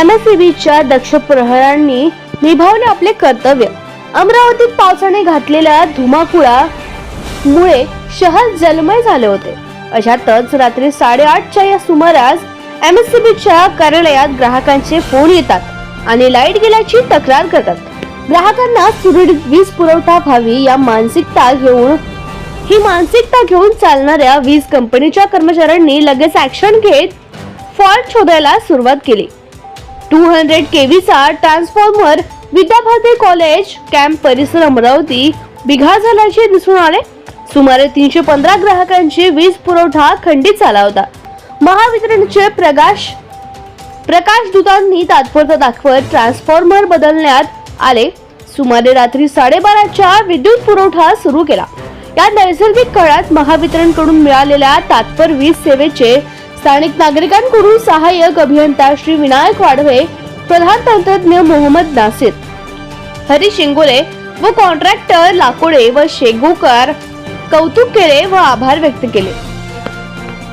एमएसईबीच्या दक्ष प्रहरांनी निभावले आपले कर्तव्य. अमरावतीत पावसाने घातलेल्या धुमाकुळा मुळे शहर जलमय झाले होते. अशातच रात्री साडेआठच्या या सुमारास एमएससीबीच्या कार्यालयात ग्राहकांचे फोन येतात आणि लाइट गेल्याची तक्रार करतात. ग्राहकांना सुरळीत वीज पुरवठा व्हावी या मानसिकता घेऊन ही मानसिकता घेऊन चालणाऱ्या वीज कंपनीच्या कर्मचाऱ्यांनी लगेच ऍक्शन घेत फॉल्ट शोधायला सुरुवात केली. टू हंड्रेड केव्हीचा ट्रान्सफॉर्मर विद्याभारती कॉलेज कॅम्प परिसर अमरावती बिघा झाल्याचे दिसून आले. सुमारे तीनशे पंधरा ग्राहकांची वीज पुरवठा खंडित झाला होता. महावितरणचे प्रकाश प्रकाश दूतांनी तात्पुरता दाखवत ट्रान्सफॉर्मर बदलण्यात आले. सुमारे रात्री साडेबाराच्या विद्युत पुरवठा सुरू केला. या नैसर्गिक काळात महावितरणकडून मिळालेल्या तात्पर वीज सेवेचे स्थानिक नागरिकांकडून सहाय्यक अभियंता श्री विनायक वाढवे प्रधान तंत्रज्ञ मोहम्मद नासिर हरी शिंगोले व कॉन्ट्रॅक्टर लाकोडे व शेगूकर कौतुक केले व आभार व्यक्त केले.